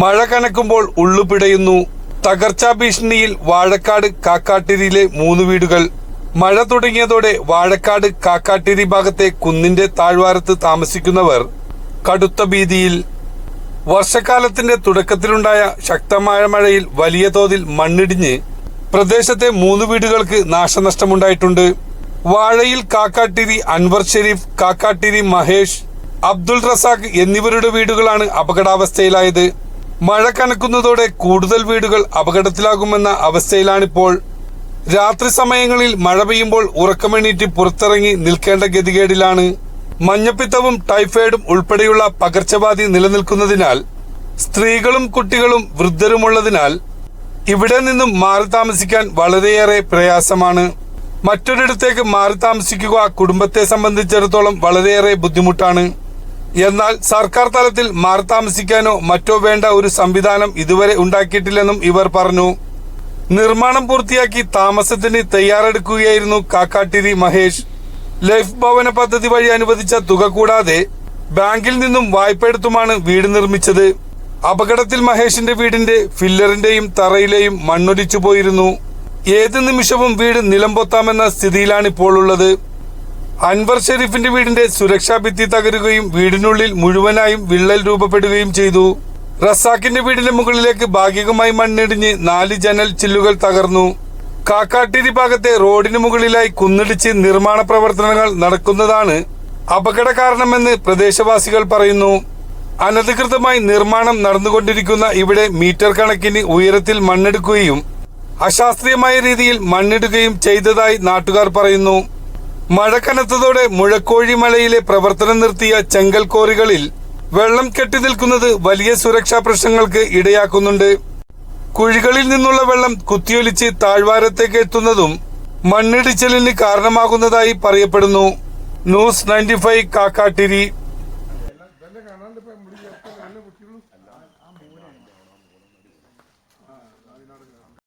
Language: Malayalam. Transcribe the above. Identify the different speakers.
Speaker 1: മഴ കനക്കുമ്പോൾ ഉള്ളുപിടയുന്നു തകർച്ചാ ഭീഷണിയിൽ വാഴക്കാട് കാക്കാട്ടിരിയിലെ മൂന്ന് വീടുകൾ. മഴ തുടങ്ങിയതോടെ വാഴക്കാട് കാക്കാട്ടിരി ഭാഗത്തെ കുന്നിന്റെ താഴ്വാരത്ത് താമസിക്കുന്നവർ കടുത്ത ഭീതിയിൽ. വർഷക്കാലത്തിന്റെ തുടക്കത്തിലുണ്ടായ ശക്തമായ മഴയിൽ വലിയ തോതിൽ മണ്ണിടിഞ്ഞ് പ്രദേശത്തെ മൂന്ന് വീടുകൾക്ക് നാശനഷ്ടമുണ്ടായിട്ടുണ്ട്. വാഴയിൽ കാക്കാട്ടിരി അൻവർ ഷെരീഫ് കാക്കാട്ടിരി മഹേഷ് അബ്ദുൾ റസാഖ് എന്നിവരുടെ വീടുകളാണ് അപകടാവസ്ഥയിലായത്. മഴ കനക്കുന്നതോടെ കൂടുതൽ വീടുകൾ അപകടത്തിലാകുമെന്ന അവസ്ഥയിലാണിപ്പോൾ. രാത്രി സമയങ്ങളിൽ മഴ പെയ്യുമ്പോൾ ഉറക്കമെണീറ്റ് പുറത്തിറങ്ങി നിൽക്കേണ്ട ഗതികേടിലാണ്. മഞ്ഞപ്പിത്തവും ടൈഫോയിഡും ഉൾപ്പെടെയുള്ള പകർച്ചവ്യാധി നിലനിൽക്കുന്നതിനാൽ സ്ത്രീകളും കുട്ടികളും വൃദ്ധരുമുള്ളതിനാൽ ഇവിടെ നിന്നും മാറി താമസിക്കാൻ വളരെയേറെ പ്രയാസമാണ്. മറ്റൊരിടത്തേക്ക് മാറി താമസിക്കുക കുടുംബത്തെ സംബന്ധിച്ചിടത്തോളം വളരെയേറെ ബുദ്ധിമുട്ടാണ്. എന്നാൽ സർക്കാർ തലത്തിൽ മാറി താമസിക്കാനോ മറ്റോ വേണ്ട ഒരു സംവിധാനം ഇതുവരെ ഉണ്ടാക്കിയിട്ടില്ലെന്നും ഇവർ പറഞ്ഞു. നിർമ്മാണം പൂർത്തിയാക്കി താമസത്തിന് തയ്യാറെടുക്കുകയായിരുന്നു കാക്കാട്ടിരി മഹേഷ്. ലൈഫ് ഭവന പദ്ധതി വഴി അനുവദിച്ച തുക കൂടാതെ ബാങ്കിൽ നിന്നും വായ്പ എടുത്തുമാണ് വീട് നിർമ്മിച്ചത്. അപകടത്തിൽ മഹേഷിന്റെ വീടിന്റെ ഫില്ലറിന്റെയും തറയിലെയും മണ്ണൊലിച്ചു പോയിരുന്നു ഏത് നിമിഷവും വീട് നിലംപൊത്താമെന്ന സ്ഥിതിയിലാണ് ഇപ്പോൾ ഉള്ളത്. അൻവർ ഷെരീഫിന്റെ വീടിന്റെ സുരക്ഷാ ഭിത്തി തകരുകയും വീടിനുള്ളിൽ മുഴുവനായും വിള്ളൽ രൂപപ്പെടുകയും ചെയ്തു. റസാഖിന്റെ വീടിന്റെ മുകളിലേക്ക് ഭാഗികമായി മണ്ണിടിഞ്ഞ് നാല് ജനൽ ചില്ലുകൾ തകർന്നു. കാക്കാട്ടിരി ഭാഗത്തെ റോഡിന് മുകളിലായി കുന്നിടിച്ച് നിർമ്മാണ പ്രവർത്തനങ്ങൾ നടക്കുന്നതാണ് അപകട കാരണമെന്ന് പ്രദേശവാസികൾ പറയുന്നു. അനധികൃതമായി നിർമ്മാണം നടന്നുകൊണ്ടിരിക്കുന്ന ഇവിടെ മീറ്റർ കണക്കിന് ഉയരത്തിൽ മണ്ണെടുക്കുകയും അശാസ്ത്രീയമായ രീതിയിൽ മണ്ണിടുകയും ചെയ്തതായി നാട്ടുകാർ പറയുന്നു. മഴ കനത്തതോടെ മുഴക്കോഴി മലയിലെ പ്രവർത്തനം നിർത്തിയ ചെങ്കൽ കോറികളിൽ വെള്ളം കെട്ടി നിൽക്കുന്നത് വലിയ സുരക്ഷാ പ്രശ്നങ്ങൾക്ക് ഇടയാക്കുന്നുണ്ട്. കുഴികളിൽ നിന്നുള്ള വെള്ളം കുത്തിയൊലിച്ച് താഴ്വാരത്തേക്ക് എത്തുന്നതും മണ്ണിടിച്ചിലിന് കാരണമാകുന്നതായി പറയപ്പെടുന്നു. News ninety five Kakkattiri.